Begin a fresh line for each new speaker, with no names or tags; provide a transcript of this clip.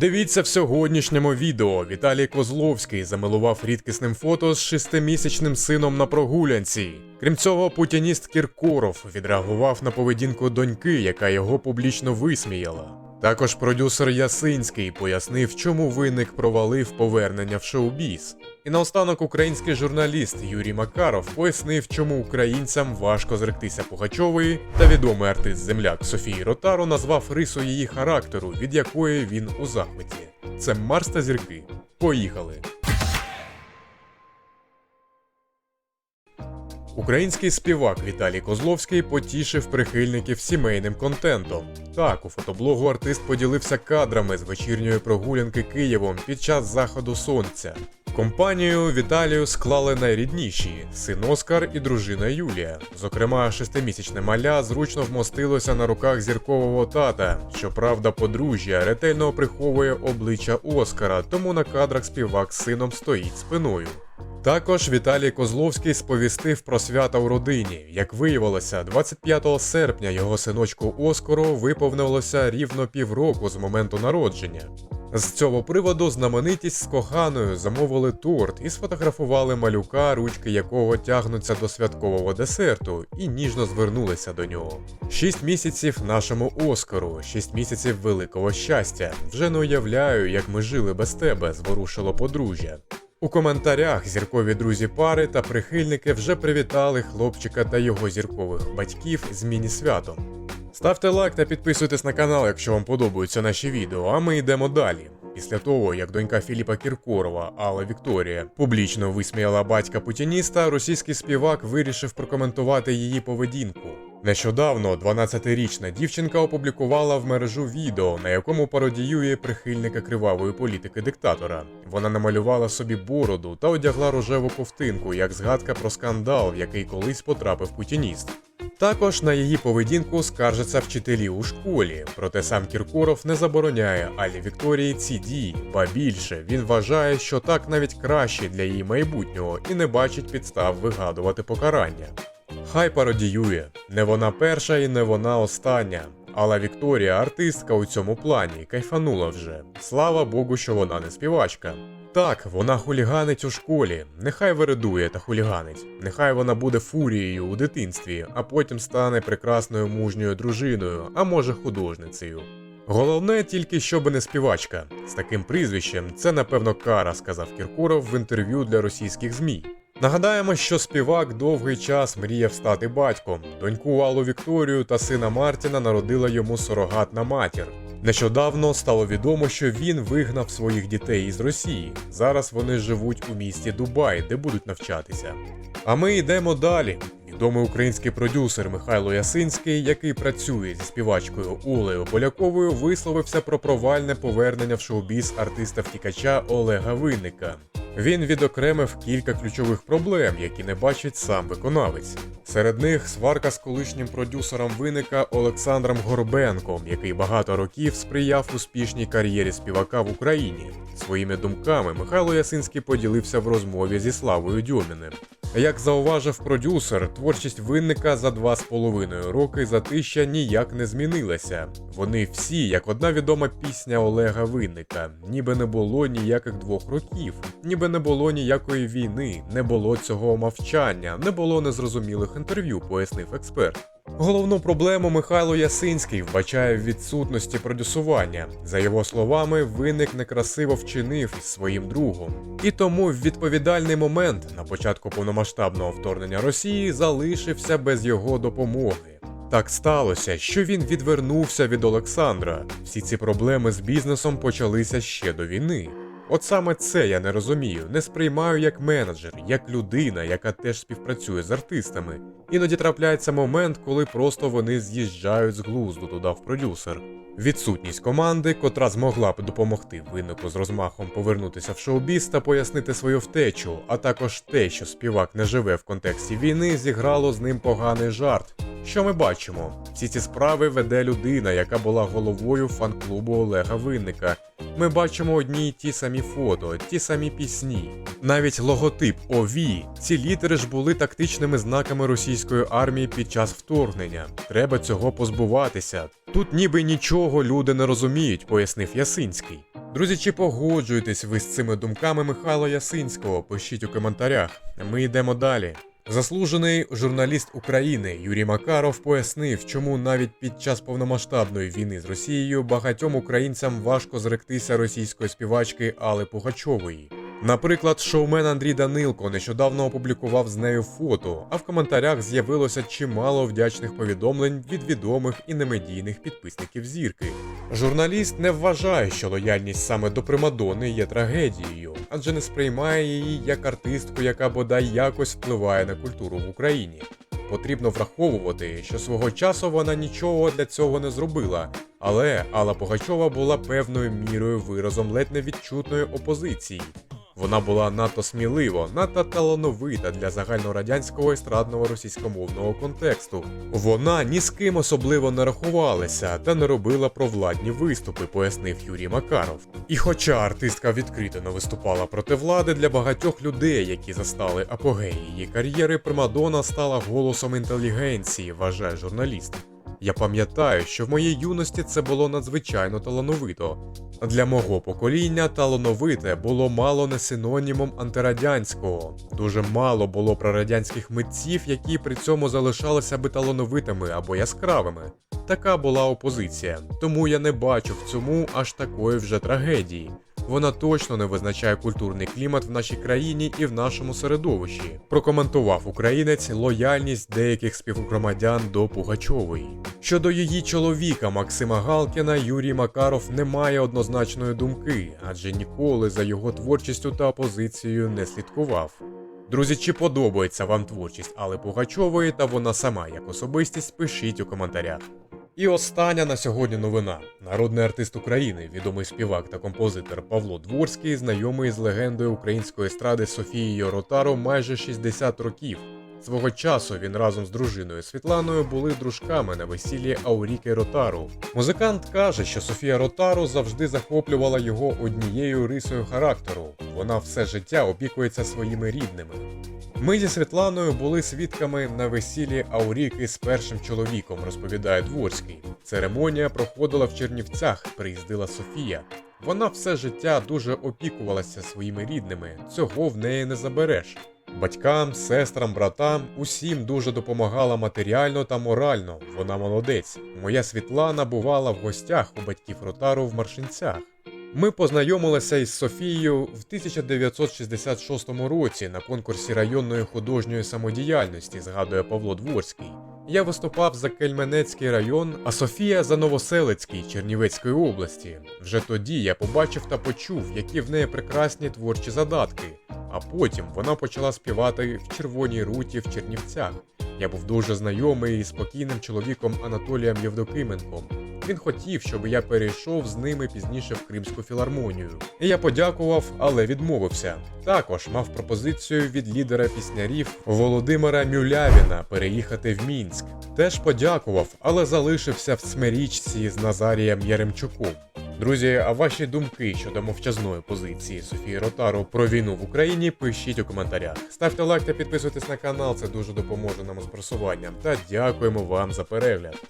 Дивіться в сьогоднішньому відео. Віталій Козловський замилував рідкісним фото з шестимісячним сином на прогулянці. Крім цього, путініст Кіркоров відреагував на поведінку доньки, яка його публічно висміяла. Також продюсер Ясинський пояснив, чому виник провалив повернення в шоу-біз. І наостанок український журналіст Юрій Макаров пояснив, чому українцям важко зректися Пугачової, та відомий артист земляк Софії Ротару назвав рису її характеру, від якої він у захваті. Це Марс та зірки. Поїхали! Український співак Віталій Козловський потішив прихильників сімейним контентом. Так, у фотоблогу артист поділився кадрами з вечірньої прогулянки Києвом під час заходу сонця. Компанію Віталію склали найрідніші син Оскар і дружина Юлія. Зокрема, шестимісячне маля зручно вмостилося на руках зіркового тата. Щоправда, подружжя ретельно приховує обличчя Оскара, тому на кадрах співак з сином стоїть спиною. Також Віталій Козловський сповістив про свята у родині. Як виявилося, 25 серпня його синочку Оскару виповнилося рівно півроку з моменту народження. З цього приводу знаменитість з коханою замовили торт і сфотографували малюка, ручки якого тягнуться до святкового десерту, і ніжно звернулися до нього. Шість місяців нашому Оскару, шість місяців великого щастя. Вже не уявляю, як ми жили без тебе, зворушило подружжя. У коментарях зіркові друзі пари та прихильники вже привітали хлопчика та його зіркових батьків з міні-святом. Ставте лайк та підписуйтесь на канал, якщо вам подобаються наші відео, а ми йдемо далі. Після того, як донька Філіпа Кіркорова, Алла Вікторія, публічно висміяла батька путініста, російський співак вирішив прокоментувати її поведінку. Нещодавно 12-річна дівчинка опублікувала в мережу відео, на якому пародіює прихильника кривавої політики диктатора. Вона намалювала собі бороду та одягла рожеву ковтинку, як згадка про скандал, в який колись потрапив путініст. Також на її поведінку скаржаться вчителі у школі, проте сам Кіркоров не забороняє Алі Вікторії ці дії, ба більше він вважає, що так навіть краще для її майбутнього і не бачить підстав вигадувати покарання. Хай пародіює, не вона перша і не вона остання. Але Вікторія, артистка у цьому плані, кайфанула вже. Слава Богу, що вона не співачка. Так, вона хуліганить у школі, нехай вередує та хуліганить, нехай вона буде фурією у дитинстві, а потім стане прекрасною мужньою дружиною, а може художницею. Головне тільки, щоб не співачка. З таким прізвищем це напевно кара, сказав Кіркоров в інтерв'ю для російських ЗМІ. Нагадаємо, що співак довгий час мріяв стати батьком. Доньку Аллу Вікторію та сина Мартіна народила йому сурогатна матір. Нещодавно стало відомо, що він вигнав своїх дітей із Росії. Зараз вони живуть у місті Дубай, де будуть навчатися. А ми йдемо далі. Відомий український продюсер Михайло Ясинський, який працює зі співачкою Олею Поляковою, висловився про провальне повернення в шоу-біз артиста втікача Олега Винника. Він відокремив кілька ключових проблем, які не бачить сам виконавець. Серед них сварка з колишнім продюсером виника Олександром Горбенком, який багато років сприяв успішній кар'єрі співака в Україні. Своїми думками Михайло Ясинський поділився в розмові зі Славою Дьоміним. Як зауважив продюсер, творчість винника за два з половиною роки затища ніяк не змінилася. Вони всі, як одна відома пісня Олега Винника, ніби не було ніяких двох років, ніби не було ніякої війни, не було цього мовчання, не було незрозумілих інтерв'ю, пояснив експерт. Головну проблему Михайло Ясинський вбачає в відсутності продюсування. За його словами, виник некрасиво вчинив із своїм другом. І тому в відповідальний момент на початку повномасштабного вторгнення Росії залишився без його допомоги. Так сталося, що він відвернувся від Олександра. Всі ці проблеми з бізнесом почалися ще до війни. От саме це я не розумію, не сприймаю як менеджер, як людина, яка теж співпрацює з артистами. Іноді трапляється момент, коли просто вони з'їжджають з глузду, додав продюсер. Відсутність команди, котра змогла б допомогти виннику з розмахом повернутися в шоу-біз та пояснити свою втечу, а також те, що співак не живе в контексті війни, зіграло з ним поганий жарт. Що ми бачимо? Всі ці справи веде людина, яка була головою фан-клубу Олега Винника. Ми бачимо одні й ті самі фото, ті самі пісні. Навіть логотип ОВ, ці літери ж були тактичними знаками російської армії під час вторгнення. Треба цього позбуватися. Тут ніби нічого люди не розуміють, пояснив Ясинський. Друзі, чи погоджуєтесь ви з цими думками Михайла Ясинського? Пишіть у коментарях. Ми йдемо далі. Заслужений журналіст України Юрій Макаров пояснив, чому навіть під час повномасштабної війни з Росією багатьом українцям важко зректися російської співачки Алли Пугачової. Наприклад, шоумен Андрій Данилко нещодавно опублікував з нею фото, а в коментарях з'явилося чимало вдячних повідомлень від відомих і немедійних підписників зірки. Журналіст не вважає, що лояльність саме до Примадонни є трагедією, адже не сприймає її як артистку, яка бодай якось впливає на культуру в Україні. Потрібно враховувати, що свого часу вона нічого для цього не зробила, але Алла Пугачова була певною мірою виразом ледь невідчутної опозиції. Вона була надто смілива, надто талановита для загальнорадянського естрадного російськомовного контексту. Вона ні з ким особливо не рахувалася та не робила провладні виступи, пояснив Юрій Макаров. І хоча артистка відкрито не виступала проти влади для багатьох людей, які застали апогей її кар'єри, Примадонна стала голосом інтелігенції, вважає журналіст. Я пам'ятаю, що в моїй юності це було надзвичайно талановито. Для мого покоління талановите було мало не синонімом антирадянського. Дуже мало було прорадянських митців, які при цьому залишалися би талановитими або яскравими. Така була опозиція, тому я не бачу в цьому аж такої вже трагедії. Вона точно не визначає культурний клімат в нашій країні і в нашому середовищі. Прокоментував українець лояльність деяких співгромадян до Пугачової. Щодо її чоловіка Максима Галкіна, Юрій Макаров не має однозначної думки, адже ніколи за його творчістю та опозицією не слідкував. Друзі, чи подобається вам творчість Алли Пугачової та вона сама як особистість, пишіть у коментарях. І остання на сьогодні новина. Народний артист України, відомий співак та композитор Павло Дворський, знайомий з легендою української естради Софією Ротаро майже 60 років. Свого часу він разом з дружиною Світланою були дружками на весіллі Ауріки Ротару. Музикант каже, що Софія Ротару завжди захоплювала його однією рисою характеру. Вона все життя опікується своїми рідними. Ми зі Світланою були свідками на весіллі Ауріки з першим чоловіком, розповідає Дворський. Церемонія проходила в Чернівцях, приїздила Софія. Вона все життя дуже опікувалася своїми рідними, цього в неї не забереш. Батькам, сестрам, братам усім дуже допомагала матеріально та морально. Вона молодець. Моя Світлана бувала в гостях у батьків Ротару в Маршинцях. Ми познайомилися із Софією в 1966 році на конкурсі районної художньої самодіяльності, згадує Павло Дворський. Я виступав за Кельменецький район, а Софія за Новоселицький Чернівецької області. Вже тоді я побачив та почув, які в неї прекрасні творчі задатки. А потім вона почала співати в Червоній руті в Чернівцях. Я був дуже знайомий із спокійним чоловіком Анатолієм Євдокименком. Він хотів, щоб я перейшов з ними пізніше в Кримську філармонію. Я подякував, але відмовився. Також мав пропозицію від лідера піснярів Володимира Мюлявіна переїхати в Мінськ. Теж подякував, але залишився в смирічці з Назарієм Яремчуком. Друзі, а ваші думки щодо мовчазної позиції Софії Ротару про війну в Україні пишіть у коментарях. Ставте лайк та підписуйтесь на канал, це дуже допоможе нам з просуванням. Та дякуємо вам за перегляд.